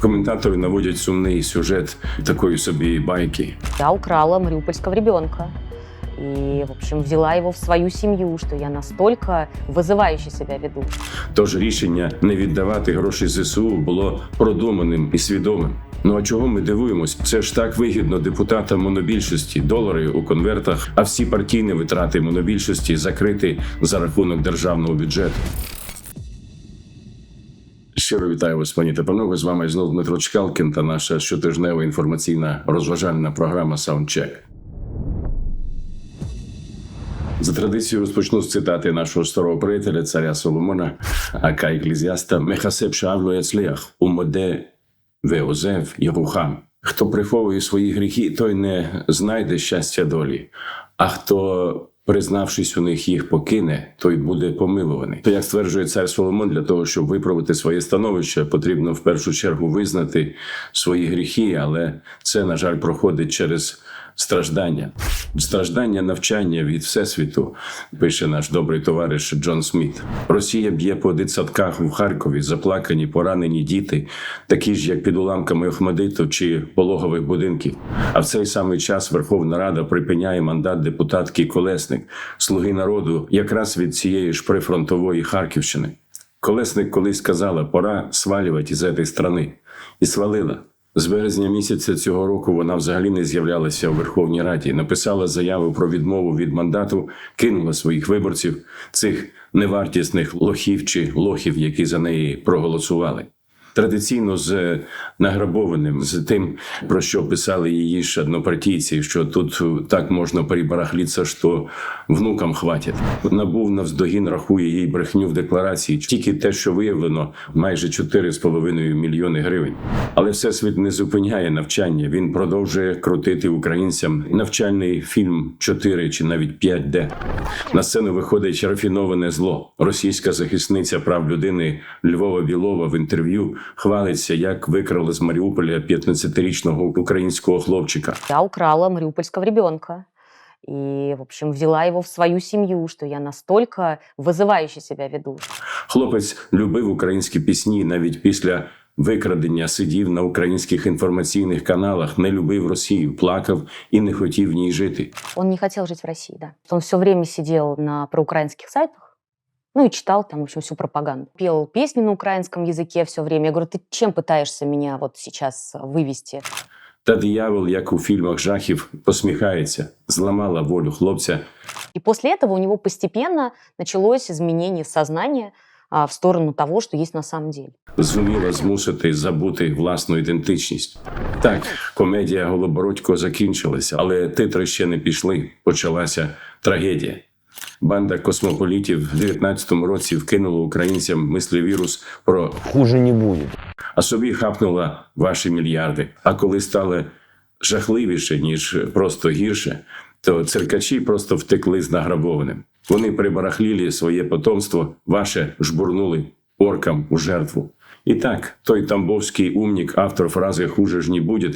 Коментатори наводять сумний сюжет такої собі байки. Я украла мариупольского ребенка. И, в общем, взяла его в свою семью, что я настолько вызывающе себя веду. Тож рішення не віддавати гроші ЗСУ було продуманим і свідомим. Ну а чого ми дивуємось? Це ж так вигідно депутатам монобільшості, долари у конвертах, а всі партійні витрати монобільшості закриті за рахунок державного бюджету. Щиро вітаю вас, пані та панове. З вами знову Дмитро Чкалкін та наша щотижнева інформаційна розважальна програма Саундчек. За традицією розпочну з цитати нашого старого приятеля, царя Соломона, ака еклезіаста Мехасеп Шавло Яцлях, умоде Веозев Єрухам. Хто приховує свої гріхи, той не знайде щастя долі, а хто, признавшись у них, їх покине, той буде помилуваний. То як стверджує цар Соломон, для того, щоб виправити своє становище, потрібно в першу чергу визнати свої гріхи, але це, на жаль, проходить через страждання. Страждання навчання від всесвіту, пише наш добрий товариш Джон Сміт. Росія б'є по дитсадках у Харкові, заплакані, поранені діти, такі ж, як під уламками Охмадиту чи пологових будинків. А в цей самий час Верховна Рада припиняє мандат депутатки Колесник, слуги народу, якраз від цієї ж прифронтової Харківщини. Колесник колись сказала, пора свалювати із цієї страни. І свалила. З березня місяця цього року вона взагалі не з'являлася у Верховній Раді, написала заяву про відмову від мандату, кинула своїх виборців, цих невартісних лохів чи лохів, які за неї проголосували. Традиційно з награбованим, з тим, про що писали її ж однопартійці, що тут так можна перебарахлітися, що внукам хватить. Набув навздогін рахує їй брехню в декларації. Тільки те, що виявлено, майже 4,5 мільйони гривень. Але всесвіт не зупиняє навчання. Він продовжує крутити українцям навчальний фільм 4 чи навіть 5D. На сцену виходить рафіноване зло. Російська захисниця прав людини Львова Білова в інтерв'ю хвалиться, як викрали з Маріуполя 15-річного українського хлопчика. Я украла мариупольского ребенка. И, в общем, взяла его в свою семью, что я настолько вызывающе себя веду. Хлопець любив українські пісні навіть після викрадення сидів на українських інформаційних каналах, не любив Росію, плакав і не хотів в ній жити. Он не хотел жить в России, да. Он все время сидел на проукраинских сайтах, ну и читал там, в общем, всю пропаганду. Пел песни на украинском языке все время. Я говорю, ты чем пытаешься меня вот сейчас вывести? Та диявол, як у фільмах жахів, посміхається, зламала волю хлопця И после этого у него постепенно началось изменение сознания а, в сторону того, что есть на самом деле. зуміла змусити забути власну ідентичність. Так, комедія Голобородько закінчилася, але титри ще не пішли. Почалася трагедія. Банда космополітів в 19-му році вкинула українцям мислевірус про хуже не будет. а собі хапнула ваші мільярди. А коли стало жахливіше, ніж просто гірше, то циркачі просто втекли з награбованим. Вони прибарахлілі своє потомство, ваше жбурнули оркам у жертву. І так, той тамбовський умнік, автор фрази «хуже ж не буде»,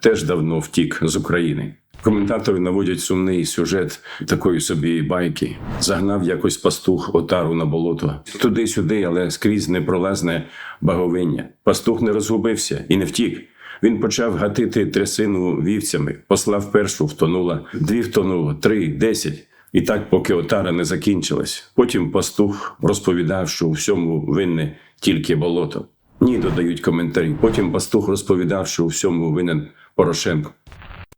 теж давно втік з України. Коментатори наводять сумний сюжет такої собі байки. Загнав якось пастух отару на болото. Туди-сюди, але скрізь непролазне баговиння. Пастух не розгубився і не втік. Він почав гатити трясину вівцями, послав першу, втонула, дві втонуло, три, десять. І так, поки отара не закінчилась. Потім пастух розповідав, що у всьому винне тільки болото. Ні, додають коментарі. Потім пастух розповідав, що у всьому винен Порошенко.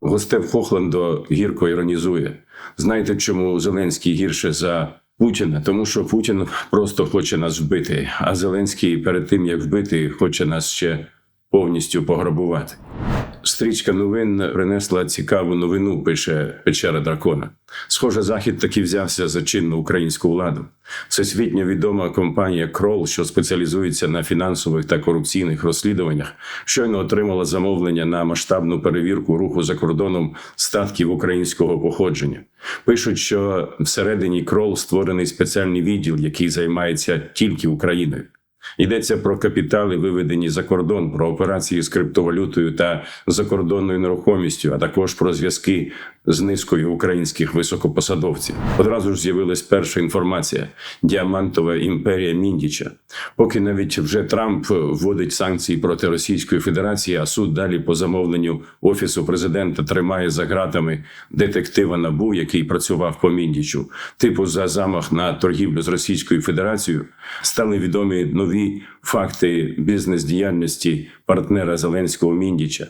Гостев Хохландо гірко іронізує. Знаєте, чому Зеленський гірше за Путіна? Тому що Путін просто хоче нас вбити, а Зеленський перед тим як вбити, хоче нас ще повністю пограбувати. Стрічка новин принесла цікаву новину, пише Печера Дракона. Схоже, захід таки взявся за чинну українську владу. Всесвітньо відома компанія Крол, що спеціалізується на фінансових та корупційних розслідуваннях, щойно отримала замовлення на масштабну перевірку руху за кордоном статків українського походження. Пишуть, що всередині Крол створений спеціальний відділ, який займається тільки Україною. Йдеться про капітали, виведені за кордон, про операції з криптовалютою та закордонною нерухомістю, а також про зв'язки з низкою українських високопосадовців. Одразу ж з'явилась перша інформація: діамантова імперія Міндіча. Поки навіть вже Трамп вводить санкції проти Російської Федерації, а суд далі по замовленню офісу президента тримає за ґратами детектива Набу, який працював по Міндічу, типу за замах на торгівлю з Російською Федерацією, стали відомі нові факти бізнес-діяльності партнера Зеленського Міндіча.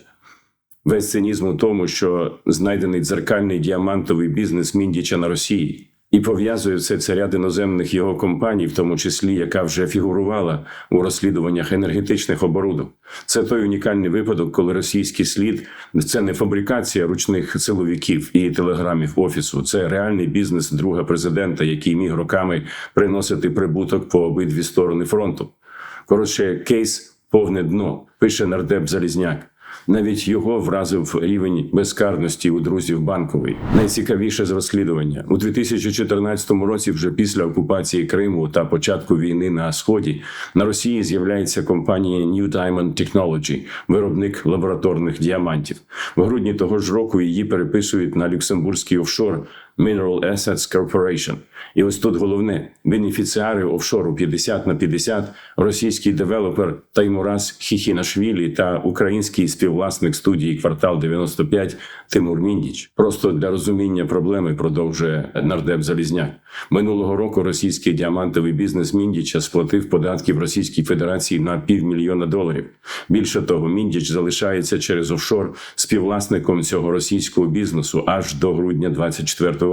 Весь цинізм у тому, що знайдений дзеркальний діамантовий бізнес Міндіча на Росії. І пов'язує все це ряд іноземних його компаній, в тому числі, яка вже фігурувала у розслідуваннях енергетичних оборудок. Це той унікальний випадок, коли російський слід це не фабрикація ручних силовиків і телеграмів офісу, це реальний бізнес друга президента, який міг роками приносити прибуток по обидві сторони фронту. Коротше, кейс повне дно, пише нардеп Залізняк. Навіть його вразив рівень безкарності у друзів банковий. Найцікавіше з розслідування у 2014 році, вже після окупації Криму та початку війни на сході, на Росії з'являється компанія New Diamond Technology, виробник лабораторних діамантів. В грудні того ж року її переписують на люксембурзький офшор Mineral Assets Corporation. І ось тут головне: бенефіціари офшору 50 на 50, російський девелопер Таймураз Хіхінашвілі та український співвласник студії Квартал 95 Тимур Міндіч. Просто для розуміння проблеми продовжує нардеп Залізняк. Минулого року російський діамантовий бізнес Міндіча сплатив податки в Російській Федерації на півмільйона доларів. Більше того, Міндіч залишається через офшор співвласником цього російського бізнесу аж до грудня 24 року.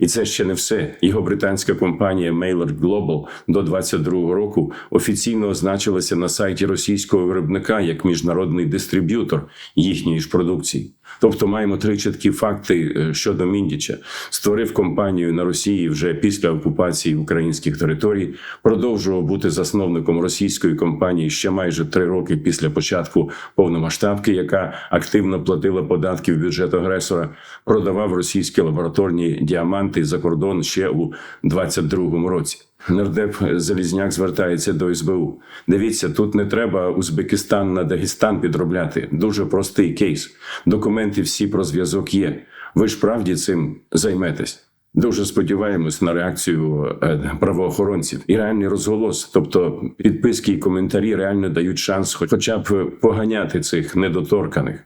І це ще не все. Його британська компанія Maillard Global до 22 року офіційно означилася на сайті російського виробника як міжнародний дистриб'ютор їхньої ж продукції. Тобто маємо три чіткі факти е, щодо Міндіча. Створив компанію на Росії вже після окупації українських територій, продовжував бути засновником російської компанії ще майже три роки після початку повномасштабки, яка активно платила податки в бюджет агресора, продавав російські лабораторні діаманти за кордон ще у 22-му році. Нардеп Залізняк звертається до СБУ. Дивіться, тут не треба Узбекистан на Дагестан підробляти. Дуже простий кейс. Документи всі про зв'язок є. Ви ж правді цим займетесь. Дуже сподіваємось на реакцію е, правоохоронців і реальний розголос. Тобто підписки і коментарі реально дають шанс, хоч- хоча б поганяти цих недоторканих.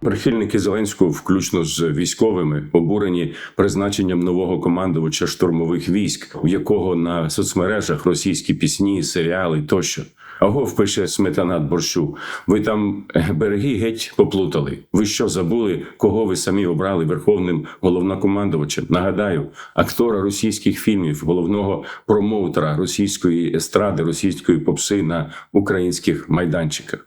Прихильники Зеленського, включно з військовими, обурені призначенням нового командувача штурмових військ, у якого на соцмережах російські пісні, серіали тощо. Агов пише сметанат борщу. Ви там е, береги геть поплутали. Ви що забули, кого ви самі обрали верховним головнокомандувачем? Нагадаю, актора російських фільмів, головного промоутера російської естради, російської попси на українських майданчиках.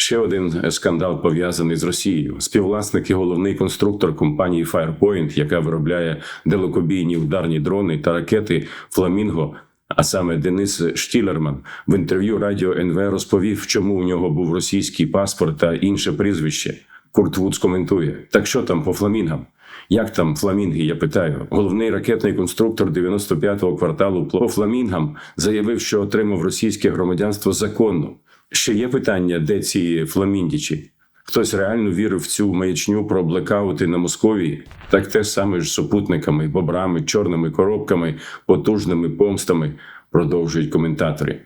Ще один скандал пов'язаний з Росією. Співвласник і головний конструктор компанії Firepoint, яка виробляє далекобійні ударні дрони та ракети Фламінго. А саме Денис Штілерман в інтерв'ю радіо НВ розповів, чому у нього був російський паспорт та інше прізвище. Курт Вудс коментує: так що там по фламінгам? Як там фламінги? Я питаю. Головний ракетний конструктор 95-го кварталу по фламінгам заявив, що отримав російське громадянство законно. Ще є питання, де ці фламіндічі? Хтось реально вірив в цю маячню про блекаути на Московії? Так те саме ж супутниками, бобрами, чорними коробками, потужними помстами, продовжують коментатори.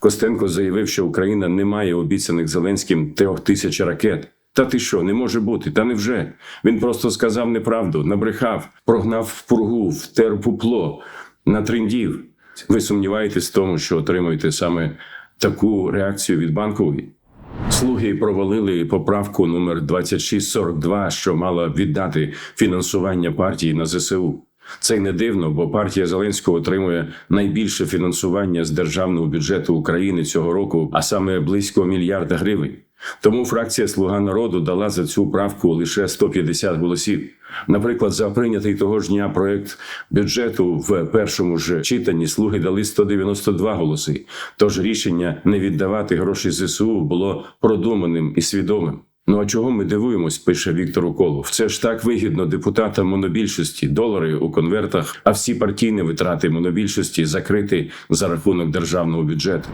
Костенко заявив, що Україна не має обіцяних Зеленським трьох тисяч ракет. Та ти що, не може бути? Та невже? Він просто сказав неправду, набрехав, прогнав в пургу, втер пупло, натрендів. Ви сумніваєтесь в тому, що отримуєте саме таку реакцію від банкової? Слуги провалили поправку номер 2642, що мала віддати фінансування партії на ЗСУ. Це й не дивно, бо партія Зеленського отримує найбільше фінансування з державного бюджету України цього року, а саме близько мільярда гривень. Тому фракція Слуга народу дала за цю правку лише 150 голосів. Наприклад, за прийнятий того ж дня проект бюджету в першому ж читанні слуги дали 192 голоси. Тож рішення не віддавати гроші ЗСУ було продуманим і свідомим. Ну а чого ми дивуємось, пише Віктор Уколов. Це ж так вигідно депутатам монобільшості, долари у конвертах, а всі партійні витрати монобільшості закриті за рахунок державного бюджету.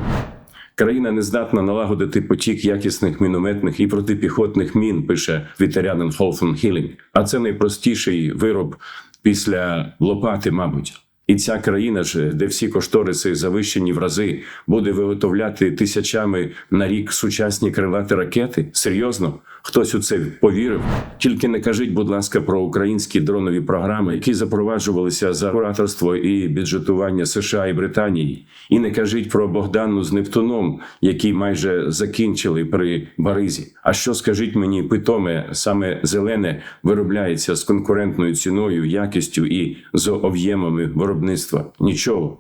Країна не здатна налагодити потік якісних мінометних і протипіхотних мін, пише вітерянин Холфен Хілінг. А це найпростіший вироб після лопати, мабуть. І ця країна ж, де всі кошториси завищені в рази, буде виготовляти тисячами на рік сучасні крилаті ракети? Серйозно? Хтось у це повірив? Тільки не кажіть, будь ласка, про українські дронові програми, які запроваджувалися за кураторство і бюджетування США і Британії. І не кажіть про Богдану з Нептуном, який майже закінчили при Баризі. А що скажіть мені, питоме, саме зелене виробляється з конкурентною ціною, якістю і з об'ємами виробництва? Нічого.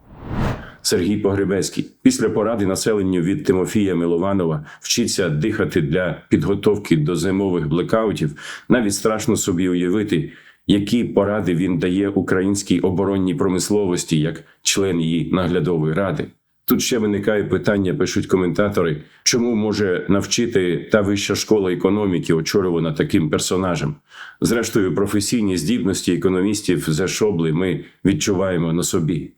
Сергій Погребецький після поради населенню від Тимофія Милованова вчиться дихати для підготовки до зимових блекаутів. Навіть страшно собі уявити, які поради він дає українській оборонній промисловості як член її наглядової ради. Тут ще виникає питання, пишуть коментатори, чому може навчити та вища школа економіки, очолювана таким персонажем. Зрештою, професійні здібності економістів за шобли ми відчуваємо на собі.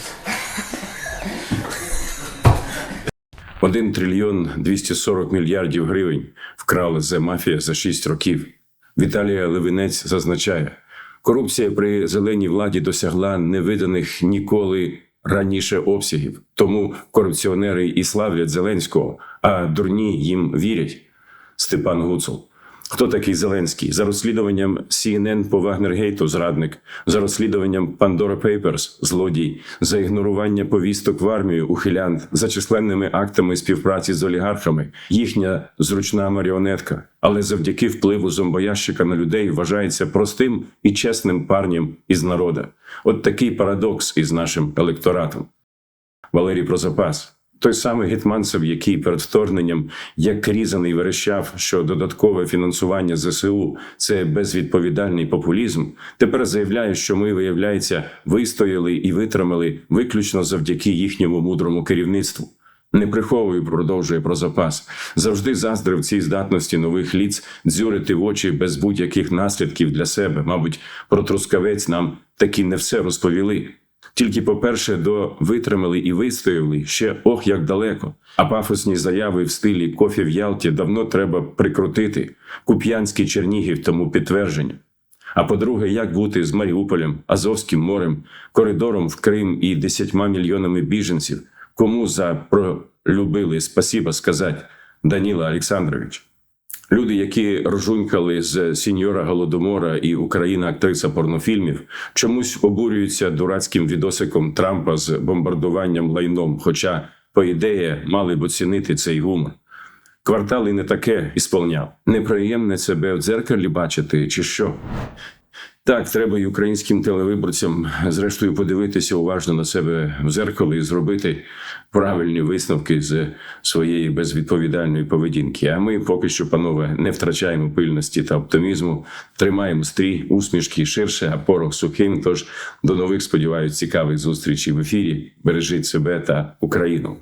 1 трильйон 240 мільярдів гривень вкрала за мафія за 6 років. Віталія Левинець зазначає, корупція при зеленій владі досягла невиданих ніколи раніше обсягів. Тому корупціонери і славлять Зеленського, а дурні їм вірять. Степан Гуцул. Хто такий Зеленський? За розслідуванням CNN по Вагнергейту зрадник, за розслідуванням Pandora Papers – злодій, за ігнорування повісток в армію ухилянт, за численними актами співпраці з олігархами, їхня зручна маріонетка. Але завдяки впливу зомбоящика на людей вважається простим і чесним парнем із народа. От такий парадокс із нашим електоратом. Валерій Прозапас. Той самий Гетманцев, який перед вторгненням як різаний верещав, що додаткове фінансування ЗСУ це безвідповідальний популізм, тепер заявляє, що ми, виявляється, вистояли і витримали виключно завдяки їхньому мудрому керівництву. Не приховую, продовжує про запас. Завжди заздрив цій здатності нових ліц дзюрити в очі без будь-яких наслідків для себе. Мабуть, про трускавець нам таки не все розповіли. Тільки, по-перше, до витримали і вистояли ще ох як далеко. А пафосні заяви в стилі кофі в Ялті давно треба прикрутити. Куп'янський Чернігів тому підтвердження. А по-друге, як бути з Маріуполем, Азовським морем, коридором в Крим і десятьма мільйонами біженців? Кому за пролюбили спасіба сказати Даніла Олександрович? Люди, які ржунькали з сіньора Голодомора і Україна актриса порнофільмів, чомусь обурюються дурацьким відосиком Трампа з бомбардуванням лайном, хоча, по ідеї, мали б оцінити цей гумор. Квартал і не таке ісполняв. Неприємне себе в дзеркалі бачити, чи що? Так, треба й українським телевиборцям, зрештою, подивитися уважно на себе в зеркало і зробити правильні висновки з своєї безвідповідальної поведінки. А ми поки що, панове, не втрачаємо пильності та оптимізму, тримаємо стрій, усмішки ширше, а порох сухим. Тож до нових сподіваюсь цікавих зустрічей в ефірі. Бережіть себе та Україну.